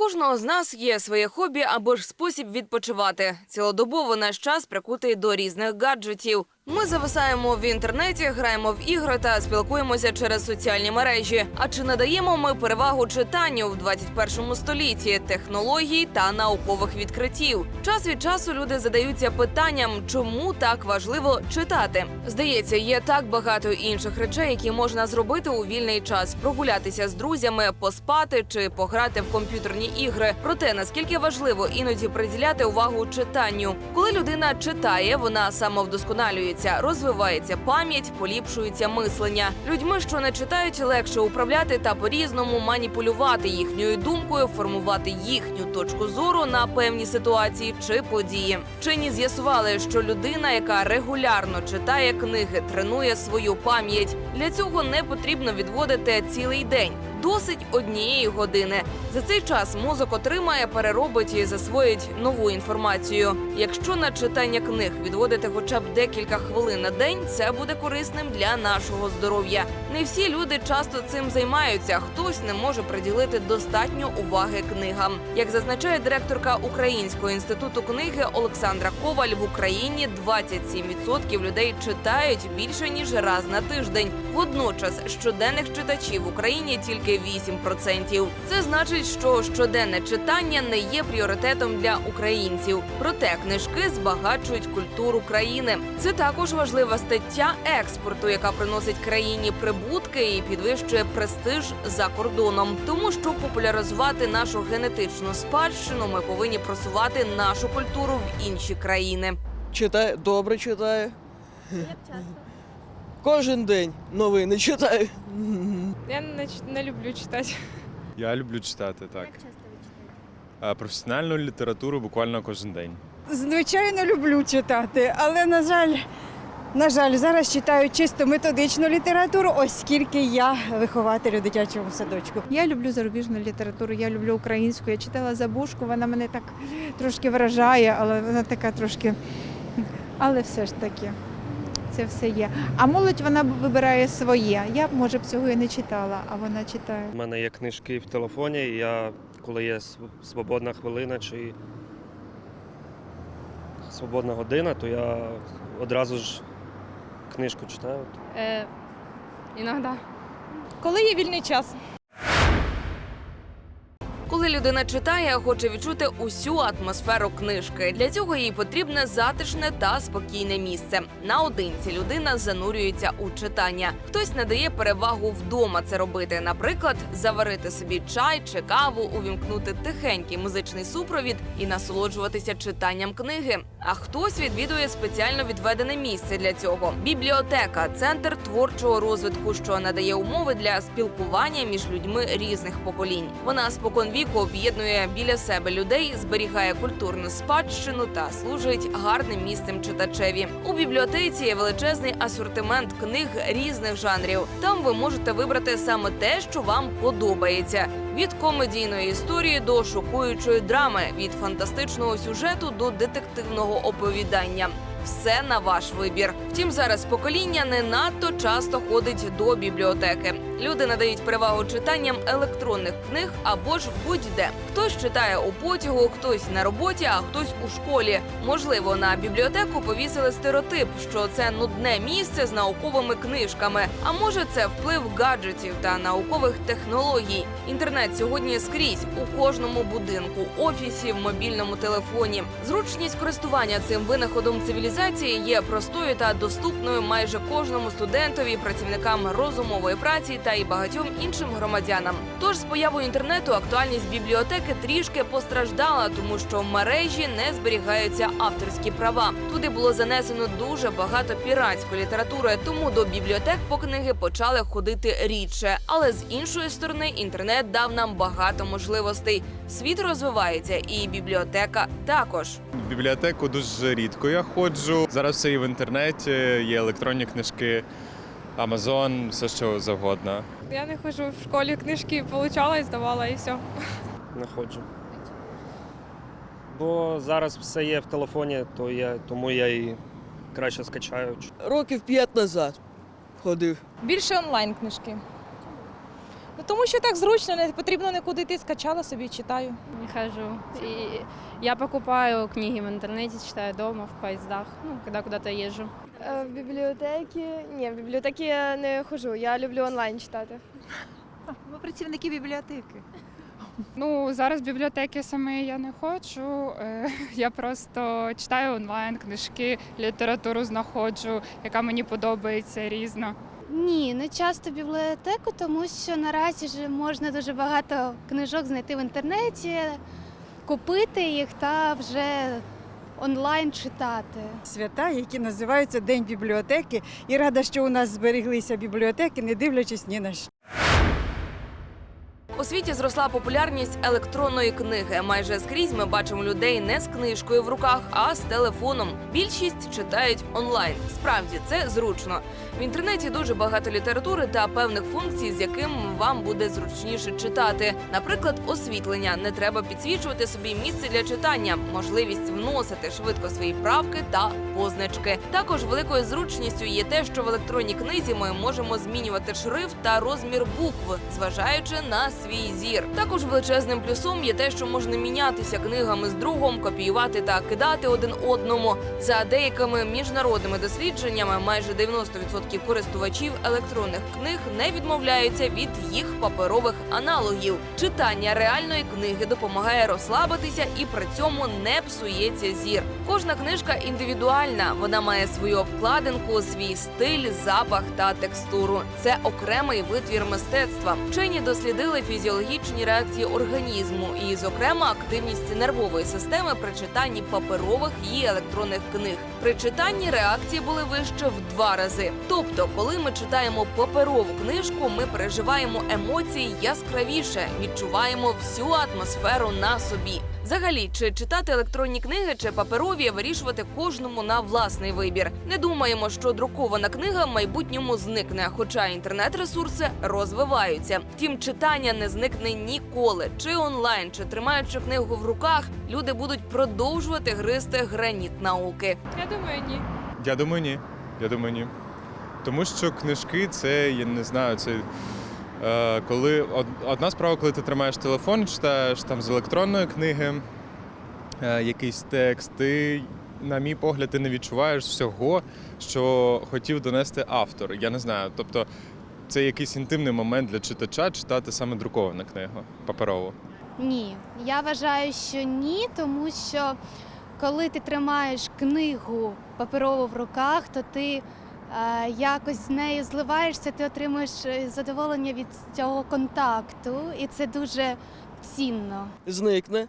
кожного з нас є своє хобі або ж спосіб відпочивати. Цілодобово наш час прикутий до різних гаджетів. Ми зависаємо в інтернеті, граємо в ігри та спілкуємося через соціальні мережі. А чи надаємо ми перевагу читанню в 21 столітті, технологій та наукових відкриттів? Час від часу люди задаються питанням, чому так важливо читати. Здається, є так багато інших речей, які можна зробити у вільний час: прогулятися з друзями, поспати чи пограти в комп'ютерні ігри. Проте наскільки важливо іноді приділяти увагу читанню. Коли людина читає, вона самовдосконалюється, розвивається пам'ять, поліпшується мислення. Людьми, що не читають, легше управляти та по-різному маніпулювати їхньою думкою, формувати їхню точку зору на певні ситуації чи події. Вчені з'ясували, що людина, яка регулярно читає книги, тренує свою пам'ять. Для цього не потрібно відводити цілий день. Досить однієї години. За цей час мозок отримає, переробить і засвоїть нову інформацію. Якщо на читання книг відводити хоча б декілька хвилин на день, це буде корисним для нашого здоров'я. Не всі люди часто цим займаються. Хтось не може приділити достатньо уваги книгам. Як зазначає директорка Українського інституту книги Олександра Коваль, в Україні 27% людей читають більше ніж раз на тиждень. Водночас щоденних читачів в Україні тільки 8%. Це значить, що щоденне читання не є пріоритетом для українців. Проте книжки збагачують культуру країни. Це також важлива стаття експорту, яка приносить країні прибутки і підвищує престиж за кордоном. Тому щоб популяризувати нашу генетичну спадщину, ми повинні просувати нашу культуру в інші країни. Читаю, добре читаю. Кожен день новини читаю. Я не, не люблю читати. Я люблю читати так. А Професіональну літературу буквально кожен день. Звичайно, люблю читати, але на жаль, на жаль, зараз читаю чисто методичну літературу, оскільки я вихователь у дитячому садочку. Я люблю зарубіжну літературу, я люблю українську. Я читала забушку, вона мене так трошки вражає, але вона така трошки. Але все ж таки, це все є. А молодь вона вибирає своє. Я б, може б цього і не читала, а вона читає. У мене є книжки в телефоні, і я, коли є свободна хвилина чи свободна година, то я одразу ж книжку читаю. Е, іноді. Коли є вільний час? Коли людина читає, хоче відчути усю атмосферу книжки. Для цього їй потрібне затишне та спокійне місце. Наодинці людина занурюється у читання. Хтось надає перевагу вдома це робити. Наприклад, заварити собі чай чи каву, увімкнути тихенький музичний супровід і насолоджуватися читанням книги. А хтось відвідує спеціально відведене місце для цього. Бібліотека центр творчого розвитку, що надає умови для спілкування між людьми різних поколінь. Вона спокон віку об'єднує біля себе людей, зберігає культурну спадщину та служить гарним місцем читачеві. У бібліотеці є величезний асортимент книг різних жанрів. Там ви можете вибрати саме те, що вам подобається. Від комедійної історії до шокуючої драми, від фантастичного сюжету до детективного оповідання. Все на ваш вибір. Втім, зараз покоління не надто часто ходить до бібліотеки. Люди надають перевагу читанням електронних книг або ж будь-де. Хтось читає у потягу, хтось на роботі, а хтось у школі. Можливо, на бібліотеку повісили стереотип, що це нудне місце з науковими книжками. А може, це вплив гаджетів та наукових технологій. Інтернет сьогодні скрізь у кожному будинку, офісі, в мобільному телефоні. Зручність користування цим винаходом цивілізації є простою та доступною майже кожному студентові, працівникам розумової праці та і багатьом іншим громадянам. Тож з появою інтернету актуальність бібліотеки трішки постраждала, тому що в мережі не зберігаються авторські права. Туди було занесено дуже багато піратської літератури, тому до бібліотек по книги почали ходити рідше. Але з іншої сторони, інтернет дав нам багато можливостей. Світ розвивається, і бібліотека також. В бібліотеку дуже рідко я ходжу. Зараз все і в інтернеті, є електронні книжки, Амазон, все що завгодно. Я не ходжу в школі, книжки получала і здавала, і все. Не ходжу. Бо зараз все є в телефоні, то я, тому я і краще скачаю. Років п'ять назад ходив. Більше онлайн книжки. Ну, тому що так зручно, не потрібно нікуди йти, скачала собі, читаю. Не хожу. И я покупаю книги в интернете, читаю дома, в поездах, ну, когда куда-то езжу. Е, В бібліотеки. Ні, в бібліотеки я не ходжу. Я люблю онлайн читати. Ми працівники бібліотеки. Ну, зараз в бібліотеки саме я не ходжу. е, Я просто читаю онлайн книжки, літературу знаходжу, яка мені подобається різно. Ні, не часто в бібліотеку, тому що наразі ж можна дуже багато книжок знайти в інтернеті, купити їх та вже онлайн читати. Свята, які називаються День бібліотеки. І рада, що у нас збереглися бібліотеки, не дивлячись ні на що. У світі зросла популярність електронної книги. Майже скрізь ми бачимо людей не з книжкою в руках, а з телефоном. Більшість читають онлайн. Справді це зручно. В інтернеті дуже багато літератури та певних функцій, з яким вам буде зручніше читати. Наприклад, освітлення. Не треба підсвічувати собі місце для читання, можливість вносити швидко свої правки та позначки. Також великою зручністю є те, що в електронній книзі ми можемо змінювати шрифт та розмір букв, зважаючи на свій зір. Також величезним плюсом є те, що можна мінятися книгами з другом, копіювати та кидати один одному. За деякими міжнародними дослідженнями, майже 90% користувачів електронних книг не відмовляються від їх паперових аналогів. Читання реальної книги допомагає розслабитися і при цьому не псується зір. Кожна книжка індивідуальна. Вона має свою обкладинку, свій стиль, запах та текстуру. Це окремий витвір мистецтва. Вчені дослідили фізіологічні реакції організму і, зокрема, активність нервової системи при читанні паперових і електронних книг. При читанні реакції були вище в два рази. Тобто, коли ми читаємо паперову книжку, ми переживаємо емоції яскравіше, відчуваємо всю атмосферу на собі. Взагалі, чи читати електронні книги, чи паперові, вирішувати кожному на власний вибір. Не думаємо, що друкована книга в майбутньому зникне, хоча інтернет-ресурси розвиваються. Втім, читання не зникне ніколи. Чи онлайн, чи тримаючи книгу в руках, люди будуть продовжувати гризти граніт науки. Я думаю, ні. Я думаю, ні. Я думаю, ні. Тому що книжки це, я не знаю, це. Е, коли одна справа, коли ти тримаєш телефон, читаєш там з електронної книги е, якийсь текст, ти, на мій погляд, ти не відчуваєш всього, що хотів донести автор. Я не знаю. Тобто це якийсь інтимний момент для читача читати саме друковану книгу паперову. Ні, я вважаю, що ні, тому що коли ти тримаєш книгу паперову в руках, то ти якось з нею зливаєшся, ти отримуєш е, задоволення від цього контакту, і це дуже цінно. Зникне.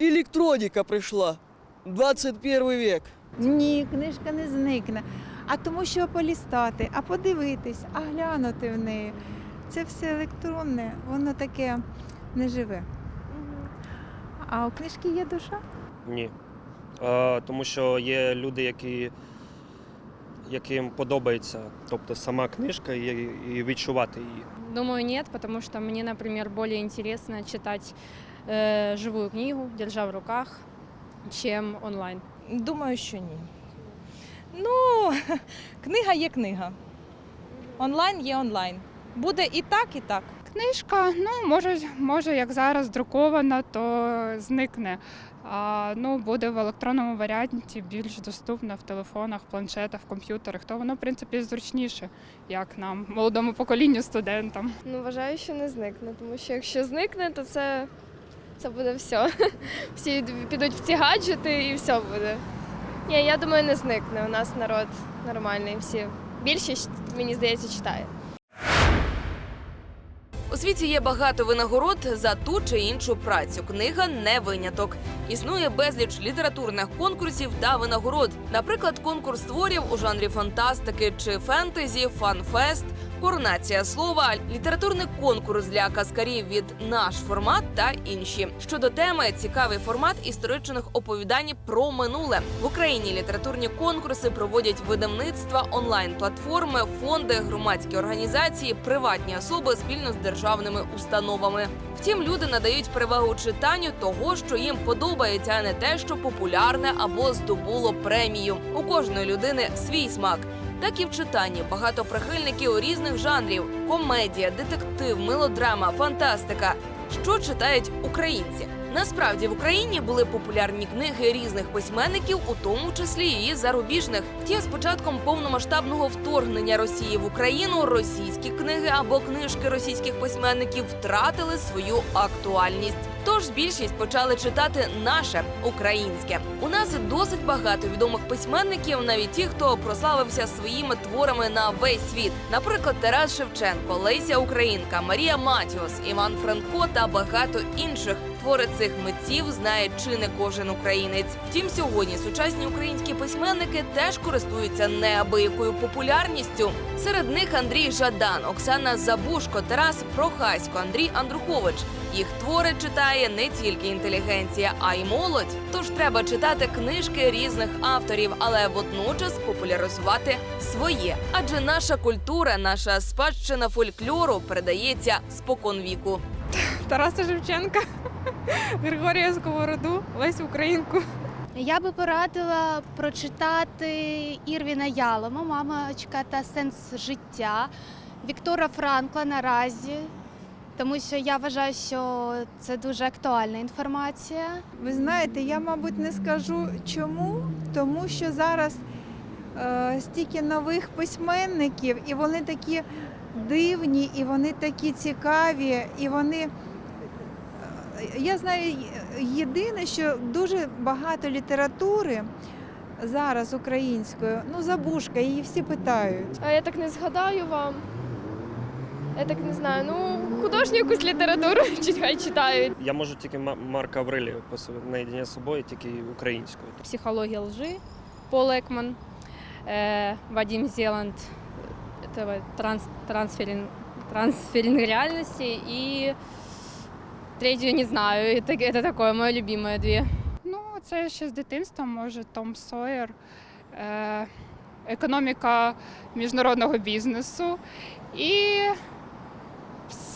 Електроніка прийшла. 21 век. Ні, книжка не зникне. А тому, що полістати, а подивитись, а глянути в неї. Це все електронне, воно таке не живе. А у книжки є душа. Ні. Е, тому що є люди, які, яким подобається, тобто сама книжка і, і відчувати її. Думаю, ні, тому що мені, наприклад, більш цікаво читати е, живу книгу, держа в руках, чим онлайн. Думаю, що ні. Ну, книга є книга. Онлайн є онлайн. Буде і так, і так. Книжка, ну може, може, як зараз друкована, то зникне. А ну буде в електронному варіанті більш доступна в телефонах, планшетах, комп'ютерах. То воно в принципі зручніше, як нам, молодому поколінню, студентам. Ну, вважаю, що не зникне, тому що якщо зникне, то це, це буде все. Всі підуть в ці гаджети і все буде. Ні, я думаю, не зникне. У нас народ нормальний. Всі більшість, мені здається, читає. Світі є багато винагород за ту чи іншу працю. Книга не виняток. Існує безліч літературних конкурсів та винагород. Наприклад, конкурс творів у жанрі фантастики чи фентезі, фанфест, коронація слова, літературний конкурс для каскарів від наш формат та інші. Щодо теми, цікавий формат історичних оповідань про минуле в Україні. Літературні конкурси проводять видавництва, онлайн-платформи, фонди, громадські організації, приватні особи спільно з державними установами. Втім, люди надають перевагу читанню того, що їм подобається, а не те, що популярне або здобуло премію. У кожної людини свій смак. Так і в читанні багато прихильників різних жанрів: комедія, детектив, мелодрама, фантастика. Що читають українці? Насправді в Україні були популярні книги різних письменників, у тому числі і зарубіжних. Втім, з початком повномасштабного вторгнення Росії в Україну російські книги або книжки російських письменників втратили свою актуальність. Тож більшість почали читати наше українське. У нас досить багато відомих письменників, навіть ті, хто прославився своїми творами на весь світ. Наприклад, Тарас Шевченко, Леся Українка, Марія Матіос, Іван Франко та багато інших. Твори цих митців знає чи не кожен українець. Втім, сьогодні сучасні українські письменники теж користуються неабиякою популярністю. Серед них Андрій Жадан, Оксана Забушко, Тарас Прохасько, Андрій Андрухович. Їх твори читає не тільки інтелігенція, а й молодь. Тож треба читати книжки різних авторів, але водночас популяризувати своє. Адже наша культура, наша спадщина фольклору передається споконвіку. Тараса Шевченка, Григорія Сковороду, Лесю Українку. Я би порадила прочитати Ірвіна Ялома, мамочка та сенс життя, Віктора Франкла наразі, тому що я вважаю, що це дуже актуальна інформація. Ви знаєте, я, мабуть, не скажу чому, тому що зараз е, стільки нових письменників, і вони такі дивні, і вони такі цікаві, і вони. е, Я знаю єдине, що дуже багато літератури зараз українською, ну забушка, її всі питають. А я так не згадаю вам Я так не знаю. Ну, художню якусь літературу чи хай читають. Я можу тільки Ма- Марка Аврелія посо- наєдині з собою, тільки українською. Психология лжи, Пол Экман, э, Вадим Зеланд, этого транс, трансферинг, трансферинг реальности и третью не знаю, это, это такое мое любимое две. Ну, це ще з дитинства, може, Том Сойер, е, економіка міжнародного бізнесу і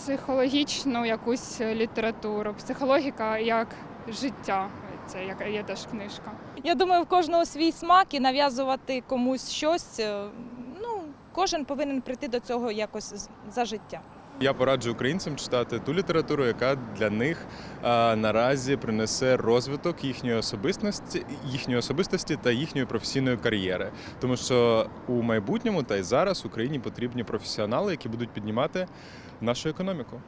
психологічну якусь літературу, психологіка як життя. Це яка є теж книжка. Я думаю, в кожного свій смак і нав'язувати комусь щось. е, Ну, кожен повинен прийти до цього якось за життя. Я пораджу українцям читати ту літературу, яка для них а, наразі принесе розвиток їхньої особистості, їхньої особистості та їхньої професійної кар'єри. Тому що у майбутньому та й зараз Україні потрібні професіонали, які будуть піднімати нашу економіку.